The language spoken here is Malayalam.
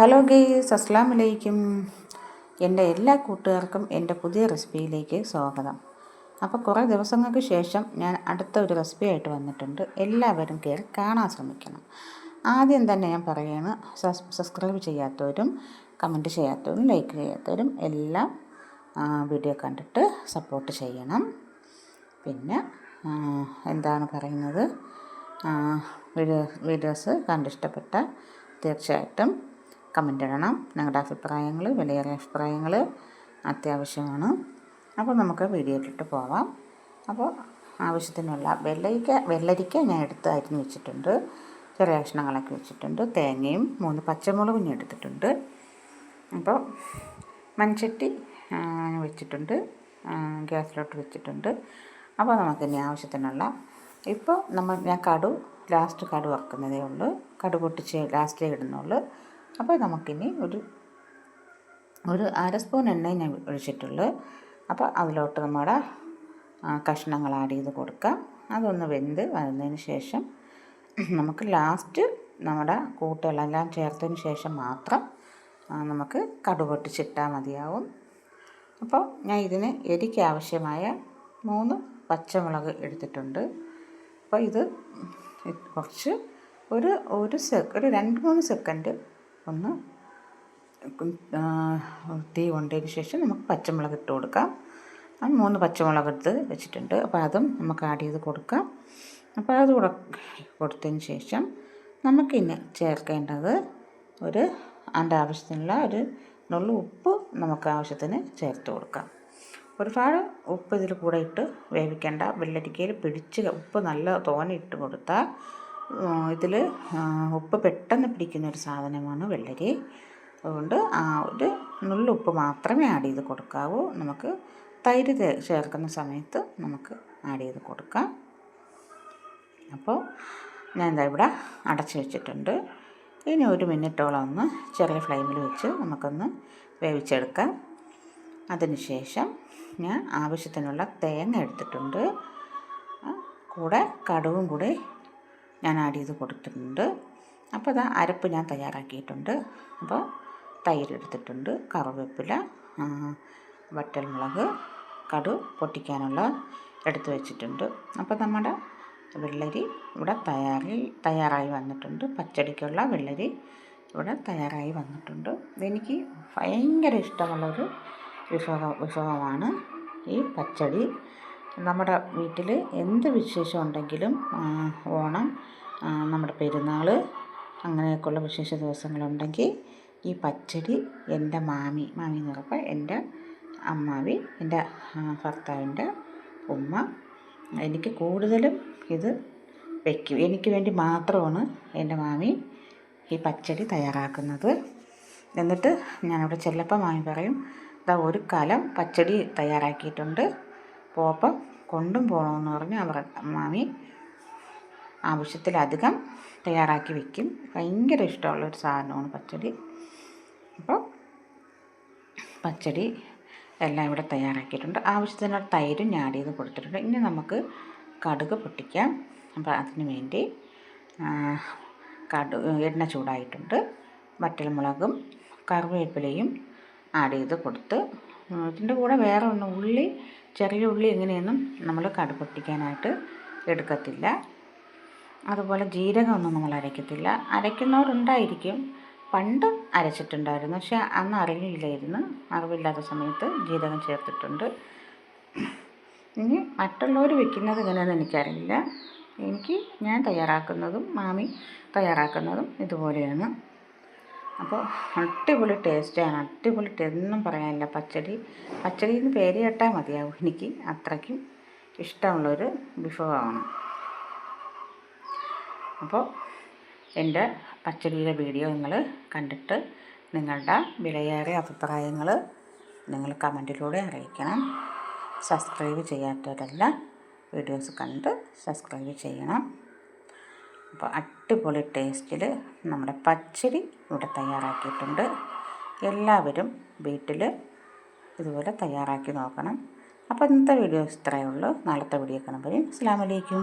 ഹലോ ഗെയ്സ് അസ്സാം വലൈക്കും എന്റെ എല്ലാ കൂട്ടുകാർക്കും എന്റെ പുതിയ റെസിപ്പിയിലേക്ക് സ്വാഗതം. അപ്പോൾ കുറേ ദിവസങ്ങൾക്ക് ശേഷം ഞാൻ അടുത്ത ഒരു റെസിപ്പി ആയിട്ട് വന്നിട്ടുണ്ട്. എല്ലാവരും കയറി കാണാൻ ശ്രമിക്കണം. ആദ്യം തന്നെ ഞാൻ പറയുകയാണ് സബ്സ്ക്രൈബ് ചെയ്യാത്തവരും കമന്റ് ചെയ്യാത്തവരും ലൈക്ക് ചെയ്യാത്തവരും എല്ലാം വീഡിയോ കണ്ടിട്ട് സപ്പോർട്ട് ചെയ്യണം. പിന്നെ എന്താണ് പറയുന്നത്? വീഡിയോ വീഡിയോസ് കണ്ടിഷ്ടപ്പെട്ട തീർച്ചയായിട്ടും കമന്റ് ഇടണം. നിങ്ങളുടെ അഭിപ്രായങ്ങൾ വിലയേറിയ അഭിപ്രായങ്ങൾ അത്യാവശ്യമാണ്. അപ്പോൾ നമുക്ക് വീഡിയോയിലിട്ട് പോവാം. അപ്പോൾ ആവശ്യത്തിനുള്ള വെള്ളരിക്ക വെള്ളരിക്ക ഞാൻ എടുത്ത് അരിഞ്ഞ് വെച്ചിട്ടുണ്ട്. ചെറിയ കഷ്ണങ്ങളൊക്കെ വെച്ചിട്ടുണ്ട്. തേങ്ങയും മൂന്ന് പച്ചമുളകും ഞാൻ എടുത്തിട്ടുണ്ട്. അപ്പോൾ മൺചട്ടി വെച്ചിട്ടുണ്ട്. ഗ്യാസിലോട്ട് വെച്ചിട്ടുണ്ട്. അപ്പോൾ നമുക്ക് ഇനി ആവശ്യത്തിനുള്ള ഇപ്പോൾ നമ്മൾ ഞാൻ കടു ലാസ്റ്റ് കടു വറക്കുന്നതേ ഉള്ളൂ. കടു പൊട്ടിച്ച് ലാസ്റ്റിലേ ഇടുന്നുള്ളൂ. അപ്പോൾ നമുക്കിനി ഒരു ഒരു അര സ്പൂൺ എണ്ണ ഞാൻ ഒഴിച്ചിട്ടുള്ളൂ അപ്പോൾ അതിലോട്ട് നമ്മുടെ കഷ്ണങ്ങൾ ആഡ് ചെയ്ത് കൊടുക്കാം. അതൊന്ന് വെന്ത് വരുന്നതിന് ശേഷം നമുക്ക് ലാസ്റ്റ് നമ്മുടെ കൂട്ടുകളെല്ലാം ചേർത്തതിന് ശേഷം മാത്രം നമുക്ക് കടുപൊട്ടിച്ചിട്ടാൽ മതിയാവും. അപ്പോൾ ഞാൻ ഇതിന് എരിക്ക് ആവശ്യമായ മൂന്ന് പച്ചമുളക് എടുത്തിട്ടുണ്ട്. അപ്പോൾ ഇത് കുറച്ച് ഒരു ഒരു സെക്ക് ഒരു രണ്ട് മൂന്ന് സെക്കൻഡ് ഒന്ന് തീ കൊണ്ടതിന് ശേഷം നമുക്ക് പച്ചമുളക് ഇട്ട് കൊടുക്കാം. അത് മൂന്ന് പച്ചമുളക് എടുത്ത് വെച്ചിട്ടുണ്ട്. അപ്പോൾ അതും നമുക്ക് ആഡ് ചെയ്ത് കൊടുക്കാം. അപ്പോൾ അത് കൂടെ കൊടുത്തതിന് ശേഷം നമുക്കിന്ന് ചേർക്കേണ്ടത് ഒരു അതിന്റെ ആവശ്യത്തിനുള്ള ഒരു നുള്ള ഉപ്പ് നമുക്ക് ആവശ്യത്തിന് ചേർത്ത് കൊടുക്കാം. ഒരുപാട് ഉപ്പ് ഇതിൽ കൂടെ ഇട്ട് വേവിക്കേണ്ട. വെള്ളരിക്കയിൽ പിടിച്ച് ഉപ്പ് നല്ല തോനെ ഇട്ട് കൊടുത്താൽ ഇതിൽ ഉപ്പ് പെട്ടെന്ന് പിടിക്കുന്ന ഒരു സാധനമാണ് വെള്ളരി. അതുകൊണ്ട് ആ ഒരു നുള്ളുപ്പ് മാത്രമേ ആഡ് ചെയ്ത് കൊടുക്കാവൂ. നമുക്ക് തൈര് ചേർക്കുന്ന സമയത്ത് നമുക്ക് ആഡ് ചെയ്ത് കൊടുക്കാം. അപ്പോൾ ഞാൻ എന്താ ഇവിടെ അടച്ച് വെച്ചിട്ടുണ്ട്. ഇനി ഒരു മിനിറ്റോളം ഒന്ന് ചെറിയ ഫ്ലെയിമിൽ വെച്ച് നമുക്കൊന്ന് വേവിച്ചെടുക്കാം. അതിനുശേഷം ഞാൻ ആവശ്യത്തിനുള്ള തേങ്ങ എടുത്തിട്ടുണ്ട്. കൂടെ കടുവും കൂടെ ഞാൻ ആഡ് ചെയ്ത് കൊടുത്തിട്ടുണ്ട്. അപ്പോൾ അത് അരപ്പ് ഞാൻ തയ്യാറാക്കിയിട്ടുണ്ട്. അപ്പോൾ തൈര് എടുത്തിട്ടുണ്ട് കറിവേപ്പില വറ്റൽമുളക് കടു പൊട്ടിക്കാനുള്ള എടുത്തു വെച്ചിട്ടുണ്ട്. അപ്പോൾ നമ്മുടെ വെള്ളരി ഇവിടെ തയ്യാറി തയ്യാറായി വന്നിട്ടുണ്ട്. പച്ചടിക്കുള്ള വെള്ളരി ഇവിടെ തയ്യാറായി വന്നിട്ടുണ്ട്. ഇതെനിക്ക് ഭയങ്കര ഇഷ്ടമുള്ളൊരു വിഭവ വിഭവമാണ് ഈ പച്ചടി. നമ്മുടെ വീട്ടിൽ എന്ത് വിശേഷം ഉണ്ടെങ്കിലും ഓണം നമ്മുടെ പെരുന്നാൾ അങ്ങനെയൊക്കെയുള്ള വിശേഷ ദിവസങ്ങളുണ്ടെങ്കിൽ ഈ പച്ചടി എന്റെ മാമി മാമി എന്ന് പറയുമ്പോൾ എന്റെ അമ്മാവി എന്റെ ഭർത്താവിന്റെ ഉമ്മ എനിക്ക് കൂടുതലും ഇത് വയ്ക്കും എനിക്ക് വേണ്ടി മാത്രമാണ് എന്റെ മാമി ഈ പച്ചടി തയ്യാറാക്കുന്നത്. എന്നിട്ട് ഞാനവിടെ ചെല്ലപ്പം മാമി പറയും ഇതാ ഒരു കലം പച്ചടി തയ്യാറാക്കിയിട്ടുണ്ട്. പോപ്പം കൊണ്ടും പോകണമെന്ന് പറഞ്ഞ് അവർ മാമി ആവശ്യത്തിലധികം തയ്യാറാക്കി വെക്കും. ഭയങ്കര ഇഷ്ടമുള്ളൊരു സാധനമാണ് പച്ചടി. അപ്പോൾ പച്ചടി എല്ലാം ഇവിടെ തയ്യാറാക്കിയിട്ടുണ്ട്. ആവശ്യത്തിന് തൈരും ഞാടി ചെയ്ത് കൊടുത്തിട്ടുണ്ട്. ഇനി നമുക്ക് കടുക് പൊട്ടിക്കാം. അപ്പോൾ അതിന് വേണ്ടി കടു എണ്ണ ചൂടായിട്ടുണ്ട്. വറ്റൽമുളകും കറിവേപ്പിലയും ആഡ് ചെയ്ത് കൊടുത്ത് ഇതിന്റെ കൂടെ വേറെ ഒന്ന് ഉള്ളി ചെറിയ ഉള്ളി എങ്ങനെയൊന്നും നമ്മൾ കടുപൊട്ടിക്കാനായിട്ട് എടുക്കത്തില്ല. അതുപോലെ ജീരകമൊന്നും നമ്മൾ അരയ്ക്കത്തില്ല. അരയ്ക്കുന്നവരുണ്ടായിരിക്കും. പണ്ട് അരച്ചിട്ടുണ്ടായിരുന്നു. പക്ഷെ അന്ന് അറിയില്ലായിരുന്നു. അറിവില്ലാത്ത സമയത്ത് ജീരകം ചേർത്തിട്ടുണ്ട്. ഇനി മറ്റുള്ളവർ വെക്കുന്നത് എങ്ങനെയാണെന്ന് എനിക്കറിയില്ല. എനിക്ക് ഞാൻ തയ്യാറാക്കുന്നതും മാമി തയ്യാറാക്കുന്നതും ഇതുപോലെയാണ്. അപ്പോൾ അടിപൊളി ടേസ്റ്റാണ് അടിപൊളി ഒന്നും പറയാനില്ല. പച്ചടി. പച്ചടി എന്ന് പേര് കേട്ടാൽ മതിയാവും. എനിക്ക് അത്രയ്ക്കും ഇഷ്ടമുള്ളൊരു വിഭവമാണ്. അപ്പോൾ എന്റെ പച്ചടിയുടെ വീഡിയോ നിങ്ങൾ കണ്ടിട്ട് നിങ്ങളുടെ വിലയേറിയ അഭിപ്രായങ്ങൾ നിങ്ങൾ കമന്റിലൂടെ അറിയിക്കണം. സബ്സ്ക്രൈബ് ചെയ്യാത്തവരെല്ലാം. വീഡിയോസ് കണ്ട് സബ്സ്ക്രൈബ് ചെയ്യണം. അപ്പോൾ അടിപൊളി ടേസ്റ്റിൽ നമ്മുടെ പച്ചടി ഇവിടെ തയ്യാറാക്കിയിട്ടുണ്ട്. എല്ലാവരും വീട്ടിൽ ഇതുപോലെ തയ്യാറാക്കി നോക്കണം. അപ്പോൾ ഇന്നത്തെ വീഡിയോ ഇത്രയേ ഉള്ളൂ. നാളത്തെ വീഡിയോ കാണുമ്പോൾ അസ്സാം വലൈക്കും